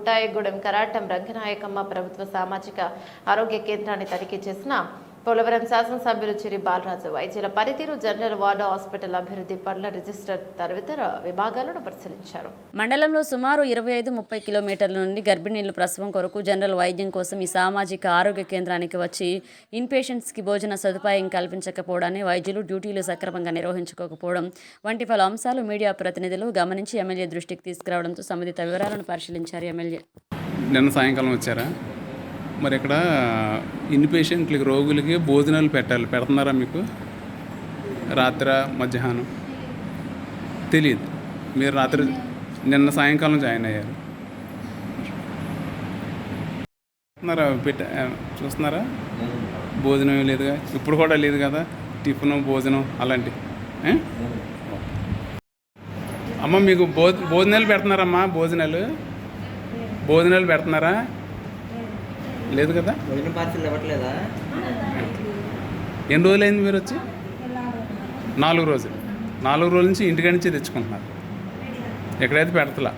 బుట్టాయగూడెం కరాటం రంగనాయకమ్మ ప్రభుత్వ సామాజిక ఆరోగ్య కేంద్రాన్ని తనిఖీ చేసిన పోలవరం శాసనసభ్యులు చిరి బాలరాజు వైద్యుల పనితీరు జనరల్ వార్డు హాస్పిటల్ అభివృద్ధి పట్ల రిజిస్టర్ తదితర విభాగాలను పరిశీలించారు. మండలంలో సుమారు ఇరవై ఐదు ముప్పై కిలోమీటర్ల నుండి గర్భిణీలు ప్రసవం కొరకు జనరల్ వైద్యం కోసం ఈ సామాజిక ఆరోగ్య కేంద్రానికి వచ్చి ఇన్పేషెంట్స్కి భోజన సదుపాయం కల్పించకపోవడాన్ని వైద్యులు డ్యూటీలు సక్రమంగా నిర్వహించుకోకపోవడం వంటి పలు అంశాలు మీడియా ప్రతినిధులు గమనించి ఎమ్మెల్యే దృష్టికి తీసుకురావడంతో సంబంధిత వివరాలను పరిశీలించారు ఎమ్మెల్యే. నిన్న సాయంకాలం వచ్చారా? మరి ఇక్కడ ఇన్ పేషెంట్లకి రోగులకి భోజనాలు పెట్టాలి. పెడుతున్నారా మీకు? రాత్రి మధ్యాహ్నం? తెలియదు మీరు రాత్రి నిన్న సాయంకాలం జాయిన్ అయ్యారు. చూస్తున్నారా పెట్ట చూస్తున్నారా? భోజనం లేదుగా ఇప్పుడు కూడా లేదు కదా? టిఫిన్ భోజనం అలాంటి. అమ్మ మీకు భో భోజనాలు పెడుతున్నారమ్మా భోజనాలు? భోజనాలు పెడుతున్నారా? లేదు కదా? భోజన పార్సల్ ఇవ్వట్లేదా? ఎన్ని రోజులైంది మీరు వచ్చి? నాలుగు రోజులు. నాలుగు రోజుల నుంచి ఇంటికాడి నుంచి తెచ్చుకుంటున్నారు. ఎక్కడైతే పెడతలా?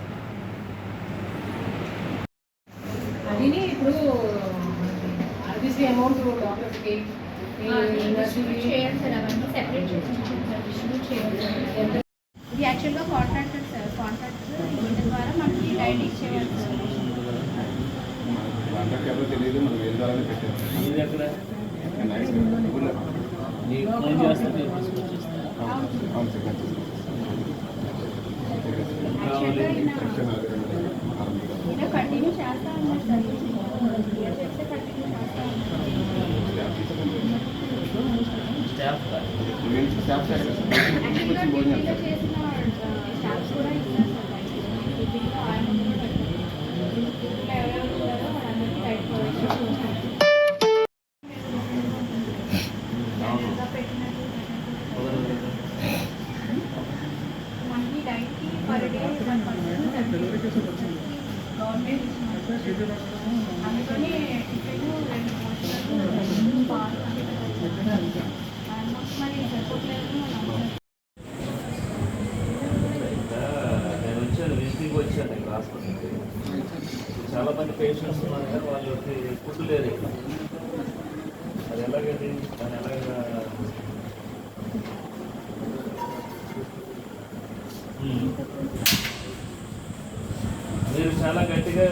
ఇది యాక్చువల్గా కాంట్రాక్టర్ సార్ కాంట్రాక్టర్ ద్వారా మనకి డైట్ ఇచ్చేవాళ్ళు. సార్ తెలియదు మనం ఏం ద్వారానే పెట్టారు యాక్చువల్గా ఈయన ఈయన కంటిన్యూ చేస్తా ఉన్నారు సార్ ఇయర్ చేస్తే కంటిన్యూ చేస్తా ఉన్నారు యాక్చువల్గా టీవీలో చేసిన అందుకని టిఫిన్ రెండు పోషకాలు పాలు మరి సరిపోవట్లేదు వచ్చాను ఇక్కడ హాస్పిటల్కి చాలా మంది పేషెంట్స్ ఉన్నారు కానీ వాళ్ళకి ఫుడ్ లేదు ఇక్కడ. అది ఎలాగండి దాన్ని ఎలాగా మ్మ్. మీరు చాలా గట్టిగా